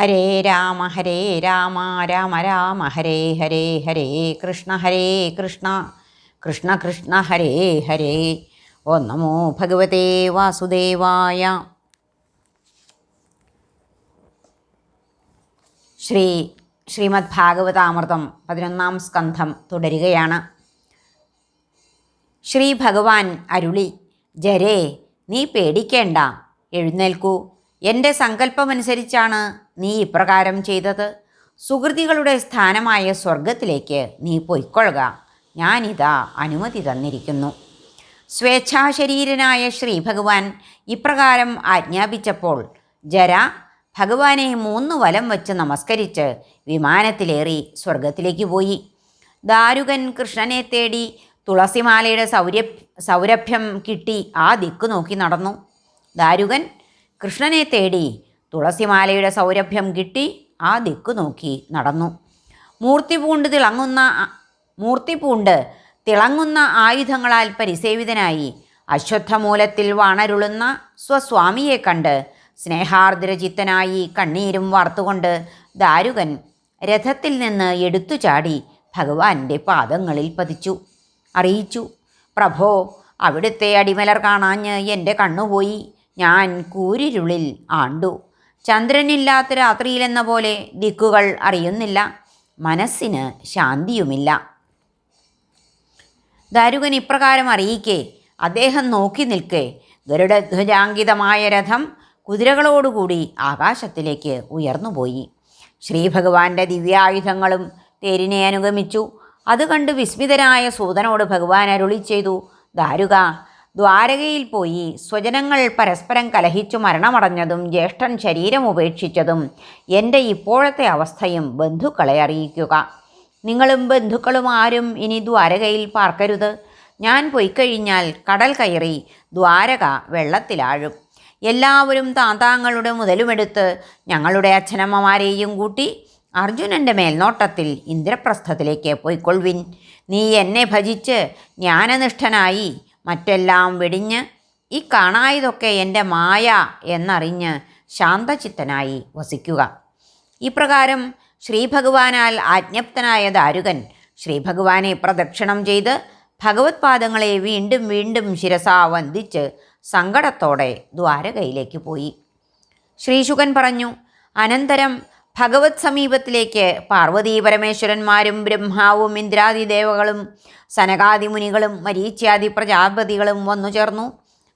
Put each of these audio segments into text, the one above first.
ഹരേ രാമ ഹരേ രാമ രാമ രാമ ഹരേ ഹരേ ഹരേ കൃഷ്ണ ഹരേ കൃഷ്ണ കൃഷ്ണ കൃഷ്ണ ഹരേ ഹരേ. ഓ നമോ ഭഗവതേ വാസുദേവായ. ശ്രീ ശ്രീമദ് ഭാഗവതാമൃതം പതിനൊന്നാം സ്കന്ധം തുടരുകയാണ്. ശ്രീ ഭഗവാൻ അരുളി ജരേ നീ പേടിക്കേണ്ട എഴുന്നേൽക്കൂ. എന്റെ സങ്കല്പമനുസരിച്ചാണ് നീ ഇപ്രകാരം ചെയ്തത്. സുഹൃതികളുടെ സ്ഥാനമായ സ്വർഗത്തിലേക്ക് നീ പൊയ്ക്കൊള്ളുക. ഞാനിതാ അനുമതി തന്നിരിക്കുന്നു. സ്വേച്ഛാശരീരനായ ശ്രീ ഭഗവാൻ ഇപ്രകാരം ആജ്ഞാപിച്ചപ്പോൾ ജര ഭഗവാനെ മൂന്ന് വലം വച്ച് നമസ്കരിച്ച് വിമാനത്തിലേറി സ്വർഗത്തിലേക്ക് പോയി. ദാരുകൻ കൃഷ്ണനെ തേടി തുളസിമാലയുടെ സൗര സൗരഭ്യം കിട്ടി ആ ദിക്ക് നോക്കി നടന്നു. ദാരുകൻ കൃഷ്ണനെ തേടി തുളസിമാലയുടെ സൗരഭ്യം കിട്ടി ആ ദിക്കു നോക്കി നടന്നു. മൂർത്തി പൂണ്ട് തിളങ്ങുന്ന മൂർത്തി പൂണ്ട് തിളങ്ങുന്ന ആയുധങ്ങളാൽ പരിസേവിതനായി അശ്വത്ഥമൂലത്തിൽ വാണരുളുന്ന സ്വസ്വാമിയെ കണ്ട് സ്നേഹാർദ്രചിത്തനായി കണ്ണീരും വാർത്തുകൊണ്ട് ദാരുകൻ രഥത്തിൽ നിന്ന് എടുത്തു ചാടി ഭഗവാന്റെ പാദങ്ങളിൽ പതിച്ചു. അറിയിച്ചു പ്രഭോ അവിടുത്തെ അടിമലർ കാണാഞ്ഞ് എന്റെ കണ്ണുപോയി. ഞാൻ കൂരിരുളിൽ ആണ്ടു. ചന്ദ്രനില്ലാത്ത രാത്രിയിലെന്ന പോലെ ദിക്കുകൾ അറിയുന്നില്ല. മനസ്സിന് ശാന്തിയുമില്ല. ദാരുകൻ ഇപ്രകാരം അറിയിക്കെ അദ്ദേഹം നോക്കി നിൽക്കെ. ഗരുഡധ്വജാങ്കിതമായ രഥം കുതിരകളോടുകൂടി ആകാശത്തിലേക്ക് ഉയർന്നുപോയി. ശ്രീഭഗവാന്റെ ദിവ്യായുധങ്ങളും തേരിനെ അനുഗമിച്ചു. അത് കണ്ട് വിസ്മിതനായ സൂതനോട് ഭഗവാൻ അരുളി ചെയ്തു ദാരുക ദ്വാരകയിൽ പോയി സ്വജനങ്ങൾ പരസ്പരം കലഹിച്ചു മരണമടഞ്ഞതും ജ്യേഷ്ഠൻ ശരീരം ഉപേക്ഷിച്ചതും എന്റെ ഇപ്പോഴത്തെ അവസ്ഥയും ബന്ധുക്കളെ അറിയിക്കുക. നിങ്ങളും ബന്ധുക്കളും ആരും ഇനി ദ്വാരകയിൽ പാർക്കരുത്. ഞാൻ പൊയ്ക്കഴിഞ്ഞാൽ കടൽ കയറി ദ്വാരക വെള്ളത്തിലാഴും എല്ലാവരും താന്താങ്ങളുടെ മുതലുമെടുത്ത് ഞങ്ങളുടെ അച്ഛനമ്മമാരെയും കൂട്ടി അർജുനന്റെ മേൽനോട്ടത്തിൽ ഇന്ദ്രപ്രസ്ഥത്തിലേക്ക് പോയിക്കൊള്ളുവിൻ നീ എന്നെ ഭജിച്ച് ജ്ഞാനനിഷ്ഠനായി മറ്റെല്ലാം വെടിഞ്ഞ് ഈ കാണായതൊക്കെ എന്റെ മായ എന്നറിഞ്ഞ് ശാന്തചിത്തനായി വസിക്കുക. ഇപ്രകാരം ശ്രീഭഗവാനാൽ ആജ്ഞപ്തനായ ദാരുകൻ ശ്രീഭഗവാനെ പ്രദക്ഷിണം ചെയ്ത് ഭഗവത്പാദങ്ങളെ വീണ്ടും വീണ്ടും ശിരസാ വന്ദിച്ച് സങ്കടത്തോടെ ദ്വാരകയിലേക്ക് പോയി. ശ്രീശുകൻ പറഞ്ഞു അനന്തരം ഭഗവത് സമീപത്തിലേക്ക് പാർവതീ പരമേശ്വരന്മാരും ബ്രഹ്മാവും ഇന്ദ്രാദി ദേവകളും സനകാദിമുനികളും മരീച്യാദി പ്രജാപതികളും വന്നു ചേർന്നു.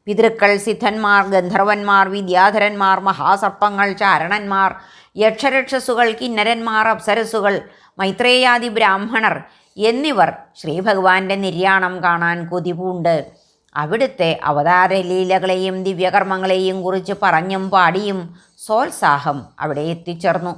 പിതൃക്കൾ സിദ്ധന്മാർ ഗന്ധർവന്മാർ വിദ്യാധരന്മാർ മഹാസർപ്പങ്ങൾ ചാരണന്മാർ യക്ഷരക്ഷസുകൾ കിന്നരന്മാർ അപ്സരസുകൾ മൈത്രേയാദി ബ്രാഹ്മണർ എന്നിവർ ശ്രീഭഗവാന്റെ നിര്യാണം കാണാൻ കൊതിപൂണ്ട്. അവിടുത്തെ അവതാരലീലകളെയും ദിവ്യകർമ്മങ്ങളെയും കുറിച്ച് പറഞ്ഞും പാടിയും സോത്സാഹം അവിടെ എത്തിച്ചേർന്നു.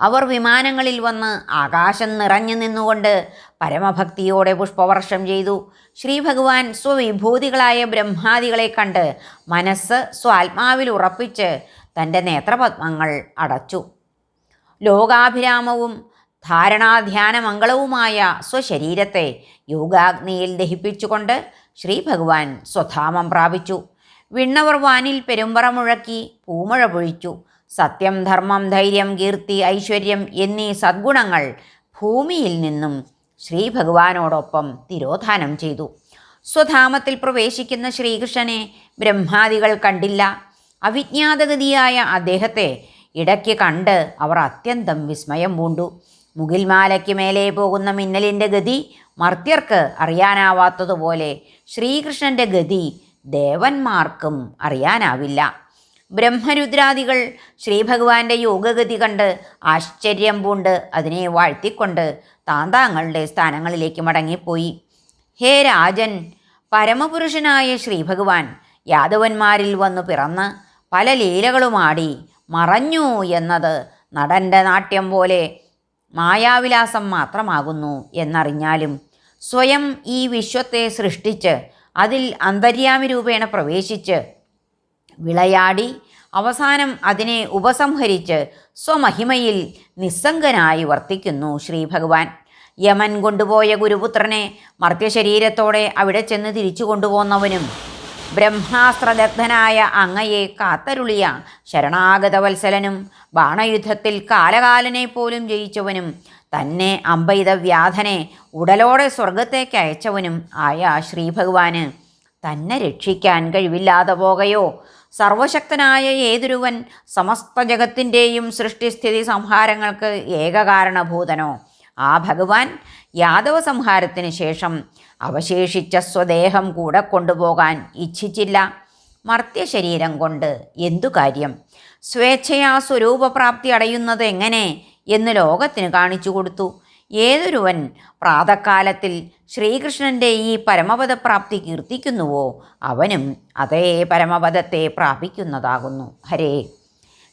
അവർ വിമാനങ്ങളിൽ വന്ന് ആകാശം നിറഞ്ഞു നിന്നുകൊണ്ട് പരമഭക്തിയോടെ പുഷ്പവർഷം ചെയ്തു. ശ്രീ ഭഗവാൻ സ്വവിഭൂതികളായ ബ്രഹ്മാദികളെ കണ്ട് മനസ്സ് സ്വാത്മാവിൽ ഉറപ്പിച്ച് തന്റെ നേത്രപത്മങ്ങൾ അടച്ചു. ലോകാഭിരാമവും ധാരണാധ്യാനമംഗളവുമായ സ്വശരീരത്തെ യോഗാഗ്നിയിൽ ദഹിപ്പിച്ചുകൊണ്ട് ശ്രീ ഭഗവാൻ സ്വധാമം പ്രാപിച്ചു. വിണ്ണവർ വാനിൽ പെരുമ്പറ മുഴക്കി പൂമഴ പൊഴിച്ചു. സത്യം ധർമ്മം ധൈര്യം കീർത്തി ഐശ്വര്യം എന്നീ സദ്ഗുണങ്ങൾ ഭൂമിയിൽ നിന്നും ശ്രീ ഭഗവാനോടൊപ്പം തിരോധാനം ചെയ്തു. സ്വധാമത്തിൽ പ്രവേശിക്കുന്ന ശ്രീകൃഷ്ണനെ ബ്രഹ്മാദികൾ കണ്ടില്ല. അവിജ്ഞാതഗതിയായ അദ്ദേഹത്തെ ഇടയ്ക്ക് കണ്ട് അവർ അത്യന്തം വിസ്മയം പൂണ്ടു. മുകിൽമാലയ്ക്ക് മേലെ പോകുന്ന മിന്നലിന്റെ ഗതി മർത്യർക്ക് അറിയാനാവാത്തതുപോലെ ശ്രീകൃഷ്ണന്റെ ഗതി ദേവന്മാർക്കും അറിയാനാവില്ല. ബ്രഹ്മരുദ്രാദികൾ ശ്രീഭഗവാന്റെ യോഗഗതി കണ്ട് ആശ്ചര്യം പൂണ്ട് അതിനെ വാഴ്ത്തിക്കൊണ്ട് താന്താങ്ങളുടെ സ്ഥാനങ്ങളിലേക്ക് മടങ്ങിപ്പോയി. ഹേ രാജൻ പരമപുരുഷനായ ശ്രീഭഗവാൻ യാദവന്മാരിൽ വന്നു പിറന്ന് പല ലീലകളുമാടി മറഞ്ഞു എന്നത് നടന്റെ നാട്യം പോലെ മായാവിലാസം മാത്രമാകുന്നു എന്നറിഞ്ഞാലും സ്വയം ഈ വിശ്വത്തെ സൃഷ്ടിച്ച് അതിൽ അന്തര്യാമി രൂപേണ പ്രവേശിച്ച് വിളയാടി അവസാനം അതിനെ ഉപസംഹരിച്ച് സ്വമഹിമയിൽ നിസ്സംഗനായി വർത്തിക്കുന്നു ശ്രീ ഭഗവാൻ യമൻ കൊണ്ടുപോയ ഗുരുപുത്രനെ മർത്യശരീരത്തോടെ അവിടെ ചെന്ന് തിരിച്ചു കൊണ്ടുപോന്നവനും ബ്രഹ്മാസ്ത്രദഗ്ധനായ അങ്ങയെ കാത്തരുളിയ ശരണാഗതവത്സലനും ബാണയുദ്ധത്തിൽ കാലകാലനെ പോലും ജയിച്ചവനും തന്നെ അമ്പെയ്ത വ്യാധനെ ഉടലോടെ സ്വർഗത്തേക്ക് അയച്ചവനും ആയ ശ്രീഭഗവാന് തന്നെ രക്ഷിക്കാൻ കഴിവില്ലാതെ പോകയോ സർവശക്തനായ ഏതൊരുവൻ സമസ്ത ജഗത്തിന്റെയും സൃഷ്ടിസ്ഥിതി സംഹാരങ്ങൾക്ക് ഏകകാരണഭൂതനോ. ആ ഭഗവാൻ യാദവ സംഹാരത്തിന് ശേഷം അവശേഷിച്ച സ്വദേഹം കൂടെ കൊണ്ടുപോകാൻ ഇച്ഛിച്ചില്ല. മർത്യശരീരം കൊണ്ട് എന്തു കാര്യം? സ്വേച്ഛയാ സ്വരൂപപ്രാപ്തി അടയുന്നത് എങ്ങനെ എന്ന് ലോകത്തിന് കാണിച്ചു കൊടുത്തു. ഏതൊരുവൻ പ്രാതകാലത്തിൽ ശ്രീകൃഷ്ണന്റെ ഈ പരമപദപ്രാപ്തി കീർത്തിക്കുന്നുവോ അവനും അതേ പരമപദത്തെ പ്രാപിക്കുന്നതാകുന്നു. ഹരേ.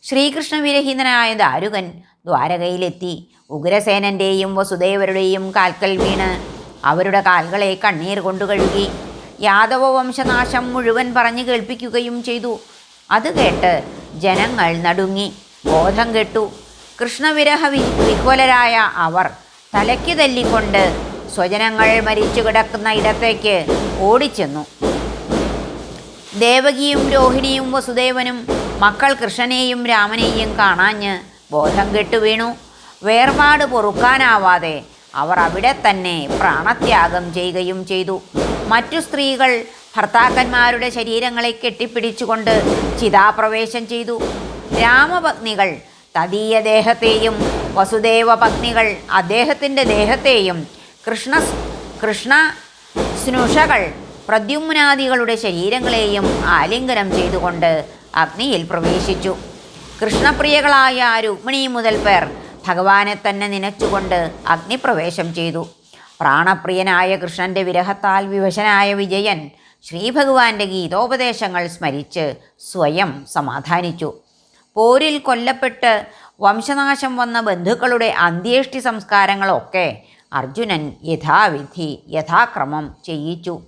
ശ്രീകൃഷ്ണവിരഹിതനായ ദാരുകൻ ദ്വാരകയിലെത്തി. ഉഗ്രസേനന്റെയും വസുദേവരുടെയും കാൽക്കൽ വീണ് അവരുടെ കാൽകളെ കണ്ണീർ കൊണ്ടു കഴുകി യാദവ വംശനാശം മുഴുവൻ പറഞ്ഞു കേൾപ്പിക്കുകയും ചെയ്തു. അത് കേട്ട് ജനങ്ങൾ നടുങ്ങി. ബോധം കെട്ടു. കൃഷ്ണവിരഹ വിഹ്വലരായ അവർ തലയ്ക്ക് തല്ലിക്കൊണ്ട് സ്വജനങ്ങൾ മരിച്ചു കിടക്കുന്ന ഇടത്തേക്ക് ഓടിച്ചെന്നു. ദേവകിയും രോഹിണിയും വസുദേവനും മക്കൾ കൃഷ്ണനെയും രാമനെയും കാണാഞ്ഞ് ബോധം കെട്ടു വീണു. വേർപാട് പൊറുക്കാനാവാതെ അവർ അവിടെ തന്നെ പ്രാണത്യാഗം ചെയ്യുകയും ചെയ്തു. മറ്റു സ്ത്രീകൾ ഭർത്താക്കന്മാരുടെ ശരീരങ്ങളെ കെട്ടിപ്പിടിച്ചുകൊണ്ട് ചിതാപ്രവേശം ചെയ്തു. രാമപത്നികൾ തദീയ ദേഹത്തെയും വസുദേവ പത്നികൾ അദ്ദേഹത്തിന്റെ ദേഹത്തെയും കൃഷ്ണ കൃഷ്ണ സ്നുഷകൾ പ്രദ്യുമ്നാദികളുടെ ശരീരങ്ങളെയും ആലിംഗനം ചെയ്തുകൊണ്ട് അഗ്നിയിൽ പ്രവേശിച്ചു. കൃഷ്ണപ്രിയകളായ രുക്മിണി മുതൽ പേർ ഭഗവാനെ തന്നെ നനച്ചുകൊണ്ട് അഗ്നിപ്രവേശം ചെയ്തു. പ്രാണപ്രിയനായ കൃഷ്ണന്റെ വിരഹത്താൽ വിവശനായ വിജയൻ ശ്രീഭഗവാന്റെ ഗീതോപദേശങ്ങൾ സ്മരിച്ച് സ്വയം സമാധാനിച്ചു. പോരിൽ കൊല്ലപ്പെട്ട് വംശനാശം വന്ന ബന്ധുക്കളുടെ അന്ത്യേഷ്ടി സംസ്കാരങ്ങളൊക്കെ അർജുനൻ യഥാവിധി യഥാക്രമം ചെയ്യിച്ചു.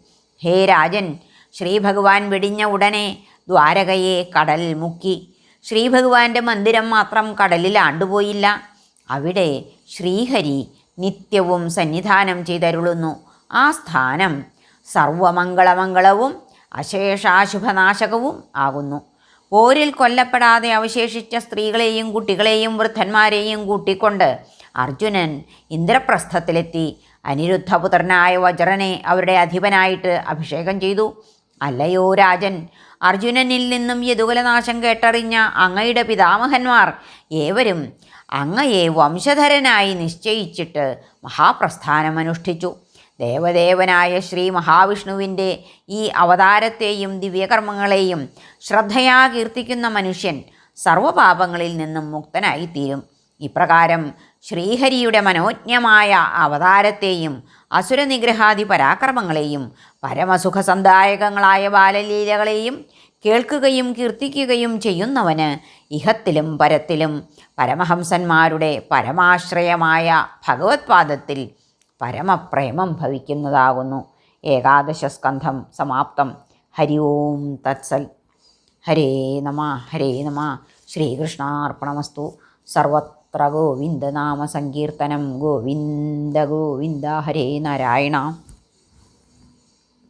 ഹേ രാജൻ ശ്രീഭഗവാൻ വെടിഞ്ഞ ഉടനെ ദ്വാരകയെ കടൽ മുക്കി. ശ്രീഭഗവാന്റെ മന്ദിരം മാത്രം കടലിൽ ആണ്ടുപോയില്ല. അവിടെ ശ്രീഹരി നിത്യവും സന്നിധാനം ചെയ്തരുളുന്നു. ആ സ്ഥാനം സർവമംഗളമംഗളവും അശേഷാശുഭനാശകവും ആകുന്നു. പോരിൽ കൊല്ലപ്പെടാതെ അവശേഷിച്ച സ്ത്രീകളെയും കുട്ടികളെയും വൃദ്ധന്മാരെയും കൂട്ടിക്കൊണ്ട് അർജുനൻ ഇന്ദ്രപ്രസ്ഥത്തിലെത്തി. അനിരുദ്ധപുത്രനായ വജ്രനെ അവരുടെ അധിപനായിട്ട് അഭിഷേകം ചെയ്തു. അല്ലയോ രാജൻ അർജുനനിൽ നിന്നും യദുകുലനാശം കേട്ടറിഞ്ഞ അങ്ങയുടെ പിതാമഹന്മാർ ഏവരും അങ്ങയെ വംശധരനായി നിശ്ചയിച്ചിട്ട് മഹാപ്രസ്ഥാനം അനുഷ്ഠിച്ചു ദേവദേവനായ ശ്രീ മഹാവിഷ്ണുവിന്റെ ഈ അവതാരത്തെയും ദിവ്യകർമ്മങ്ങളെയും ശ്രദ്ധയാ കീർത്തിക്കുന്ന മനുഷ്യൻ സർവപാപങ്ങളിൽ നിന്നും മുക്തനായിത്തീരും. ഇപ്രകാരം ശ്രീഹരിയുടെ മനോജ്ഞമായ അവതാരത്തെയും അസുരനിഗ്രഹാദി പരാക്രമങ്ങളെയും പരമസുഖസന്ദായകങ്ങളായ ബാലലീലകളെയും കേൾക്കുകയും കീർത്തിക്കുകയും ചെയ്യുന്നവന് ഇഹത്തിലും പരത്തിലും പരമഹംസന്മാരുടെ പരമാശ്രയമായ ഭഗവത്പാദത്തിൽ പരമപ്രേമം ഭവിക്കുന്നതാകുന്നു. ഏകാദശ സ്കന്ധം സമാപ്തം. ഹരി ഓം തത്സൽ. ഹരേ നമ ഹരേ നമ. ശ്രീകൃഷ്ണാർപ്പണമസ്തു. സർവത്ര ഗോവിന്ദനാമസങ്കീർത്തനം. ഗോവിന്ദ ഗോവിന്ദ ഹരേ നാരായണ.